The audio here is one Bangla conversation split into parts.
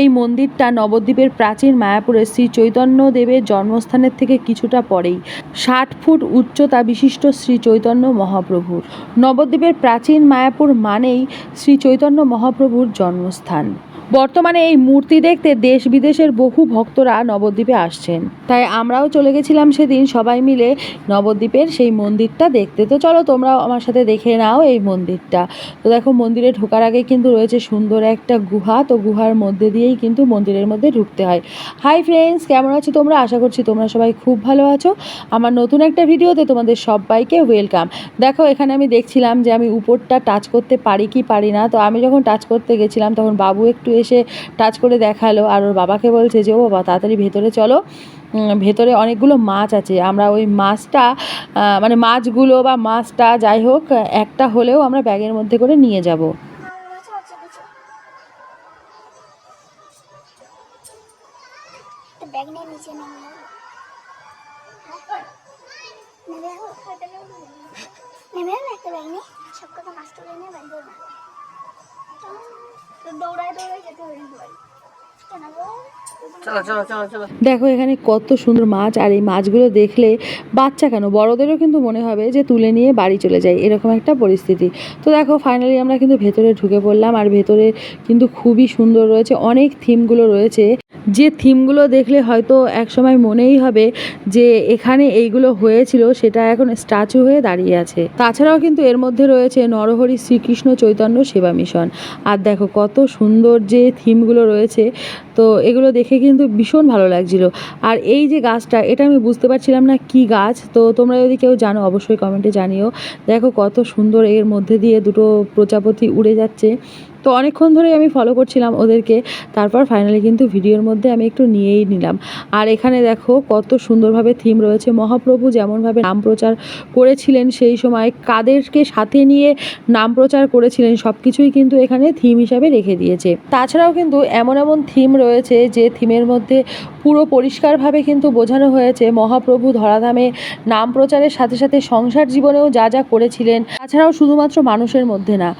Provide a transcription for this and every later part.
এই মন্দিরটা নবদ্বীপের প্রাচীন মায়াপুরের শ্রী চৈতন্য দেবের জন্মস্থানের থেকে কিছুটা পরেই। ষাট ফুট উচ্চতা বিশিষ্ট শ্রী চৈতন্য মহাপ্রভুর। নবদ্বীপের প্রাচীন মায়াপুর মানেই শ্রী চৈতন্য মহাপ্রভুর জন্মস্থান। বর্তমানে এই মূর্তি দেখতে দেশ বিদেশের বহু ভক্তরা নবদ্বীপে আসছেন। তাই আমরাও চলে গেছিলাম সেদিন সবাই মিলে নবদ্বীপের সেই মন্দিরটা দেখতে। তো চলো তোমরাও আমার সাথে দেখে নাও এই মন্দিরটা। তো দেখো মন্দিরে ঢোকার আগে কিন্তু রয়েছে সুন্দর একটা গুহা। তো গুহার মধ্যে দিয়েই কিন্তু মন্দিরের মধ্যে ঢুকতে হয়। হাই ফ্রেন্ডস কেমন আছো তোমরা? আশা করছি তোমরা সবাই খুব ভালো আছো। আমার নতুন একটা ভিডিওতে তোমাদের সবাইকে ওয়েলকাম দেখো এখানে আমি দেখছিলাম যে আমি উপরটা টাচ করতে পারি কি পারি না। তো আমি যখন টাচ করতে গেছিলাম তখন বাবু একটু এসে টাচ করে দেখাল আর ওর বাবাকে বলছে যে, ও বাবা, তাড়াতাড়ি ভেতরে চলো। ভেতরে অনেকগুলো মাছ আছে। আমরা ওই মাছটা মানে মাছগুলো বা মাছটা যাই হোক, একটা হলেও আমরা ব্যাগের মধ্যে করে নিয়ে যাব। ব্যাগ নিয়ে নিচে নেমে। একটা ব্যাগ নিয়ে। সব কথা নিয়ে ব্যাগ দৌড়ায় দৌড়ায় যেতে হবে কিন্তু বাড়ি কেন গো? দেখো এখানে কত সুন্দর মাছ, আর এই মাছগুলো দেখলে বাচ্চা কেন? বড়দেরও কিন্তু মনে হবে যে তুলে নিয়ে বাড়ি চলে যায়, এরকম একটা পরিস্থিতি। তো দেখো ফাইনালি আমরা কিন্তু ভেতরে ঢুকে পড়লাম, আর ভেতরে কিন্তু খুবই সুন্দর রয়েছে, অনেক থিমগুলো রয়েছে। যে থিমগুলো দেখলে হয়তো একসময় মনেই হবে যে এখানে এইগুলো হয়েছিল, সেটা এখন স্ট্যাচু হয়ে দাঁড়িয়ে আছে। তাছাড়াও কিন্তু এর মধ্যে রয়েছে নরহরি শ্রীকৃষ্ণ চৈতন্য সেবা মিশন। আর দেখো, কত সুন্দর যে থিমগুলো রয়েছে, তো এগুলো দেখে কিন্তু ভীষণ ভালো লাগছিল। আর এই যে গাছটা, এটা আমি বুঝতে পারছিলাম না কি গাছ। তো তোমরা যদি কেউ জানো, অবশ্যই কমেন্টে জানিও। দেখো কত সুন্দর এর মধ্যে দিয়ে দুটো প্রজাপতি উড়ে যাচ্ছে। তো অনেকক্ষণ ধরে আমি ফলো করছিলাম ওদেরকে। তারপর ফাইনালি কিন্তু ভিডিওর মধ্যে আমি একটু নিয়েই নিলাম। আর এখানে দেখো কত সুন্দরভাবে থিম রয়েছে। মহাপ্রভু যেমনভাবে নাম প্রচার করেছিলেন সেই সময় কাদেরকে সাথে নিয়ে নাম প্রচার করেছিলেন সব কিছুই কিন্তু এখানে থিম হিসাবে রেখে দিয়েছে। তাছাড়াও কিন্তু এমন এমন থিম রয়েছে যে থিমের মধ্যে পুরো পরিষ্কারভাবে কিন্তু বোঝানো হয়েছে মহাপ্রভু ধরাধামে নাম প্রচারের সাথে সাথে সংসার জীবনেও যা যা করেছিলেন। তাছাড়াও শুধুমাত্র মানুষের মধ্যে না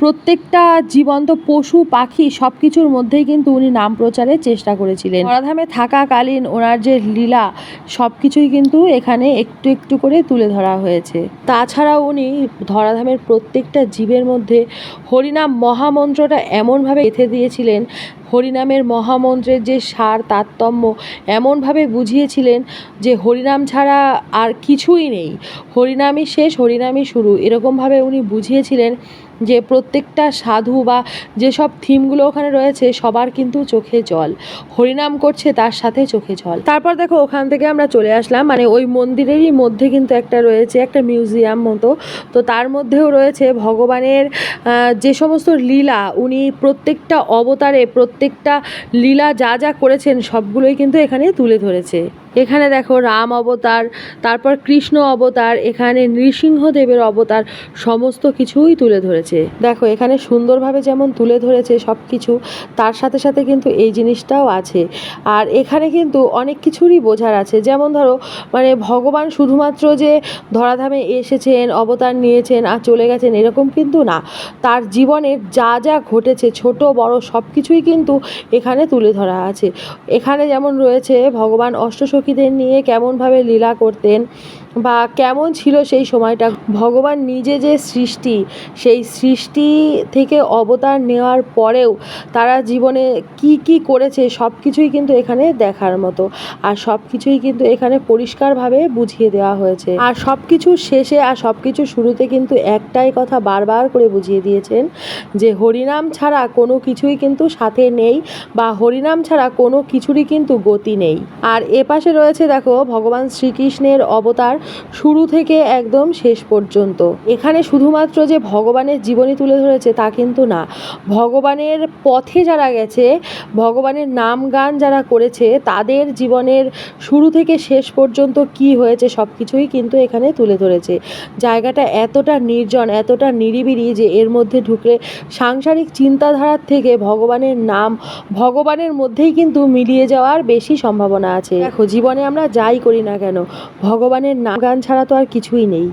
প্রত্যেকটা জীবন্ত পশু, পাখি সব কিছুর মধ্যেই কিন্তু উনি নাম প্রচারের চেষ্টা করেছিলেন। ধরাধামে থাকাকালীন ওনার যে লীলা সব কিছুই কিন্তু এখানে একটু একটু করে তুলে ধরা হয়েছে। তাছাড়াও উনি ধরাধামের প্রত্যেকটা জীবের মধ্যে হরিনাম মহামন্ত্রটা এমনভাবে এঁথে দিয়েছিলেন হরিনামের মহামন্ত্রের যে সার তারতম্য এমনভাবে বুঝিয়েছিলেন যে হরিনাম ছাড়া আর কিছুই নেই। হরিনামই শেষ, হরিনামই শুরু। এরকমভাবে উনি বুঝিয়েছিলেন যে প্রত্যেকটা সাধু বা যেসব থিমগুলো ওখানে রয়েছে সবার কিন্তু চোখে জল। হরিনাম করছে তার সাথে চোখে জল। তারপর দেখো ওখান থেকে আমরা চলে আসলাম। মানে ওই মন্দিরেরই মধ্যে কিন্তু একটা রয়েছে একটা মিউজিয়াম মতো। তো তার মধ্যেও রয়েছে ভগবানের যে সমস্ত লীলা, উনি প্রত্যেকটা অবতারে প্রত্যেকটা লীলা যা যা করেছেন সবগুলোই কিন্তু এখানে তুলে ধরেছে। এখানে দেখো রাম অবতার, তারপর কৃষ্ণ অবতার, এখানে নৃসিংহদেবের অবতার, সমস্ত কিছুই তুলে ধরেছে। দেখো, এখানে সুন্দরভাবে যেমন তুলে ধরেছে সব কিছু তার সাথে সাথে কিন্তু এই জিনিসটাও আছে। আর এখানে কিন্তু অনেক কিছুরই বোঝার আছে। যেমন ধরো মানে ভগবান শুধুমাত্র যে ধরাধামে এসেছেন, অবতার নিয়েছেন আর চলে গেছেন, এরকম কিন্তু না। তার জীবনের যা যা ঘটেছে, ছোট, বড় সব কিছুই কিন্তু এখানে তুলে ধরা আছে। এখানে যেমন রয়েছে, ভগবান অষ্টসখীদের নিয়ে কেমনভাবে লীলা করতেন বা কেমন ছিল সেই সময়টা? ভগবান নিজে যে সৃষ্টি, সেই সৃষ্টি থেকে অবতার নেওয়ার পরেও তারা জীবনে কি কি করেছে সব কিছুই কিন্তু এখানে দেখার মতো। আর সব কিছুই কিন্তু এখানে পরিষ্কারভাবে বুঝিয়ে দেওয়া হয়েছে। আর সব কিছু শেষে আর সব কিছু শুরুতে কিন্তু একটাই কথা বারবার করে বুঝিয়ে দিয়েছেন যে হরিনাম ছাড়া কোনো কিছুই কিন্তু সাথে নেই বা হরিনাম ছাড়া কোনো কিছুরই কিন্তু গতি নেই। আর এপাশে রয়েছে দেখো ভগবান শ্রীকৃষ্ণের অবতার শুরু থেকে একদম শেষ পর্যন্ত। এখানে শুধুমাত্র যে ভগবানের জীবনী তুলে ধরেছে তা কিন্তু না। ভগবানের পথে যারা গেছে, ভগবানের নাম গান যারা করেছে, তাদের জীবনের শুরু থেকে শেষ পর্যন্ত কি হয়েছে সব কিছুই কিন্তু এখানে তুলে ধরেছে। জায়গাটা এতটা নির্জন, এতটা নিরিবিলি যে এর মধ্যে ঢুকলে সাংসারিক চিন্তাধারার থেকে ভগবানের নাম, ভগবানের মধ্যেই কিন্তু মিলিয়ে যাওয়ার বেশি সম্ভাবনা আছে। দেখো, জীবনে আমরা যাই করি না কেন, ভগবানের নাম গান ছাড়া তো আর কিছুই নেই।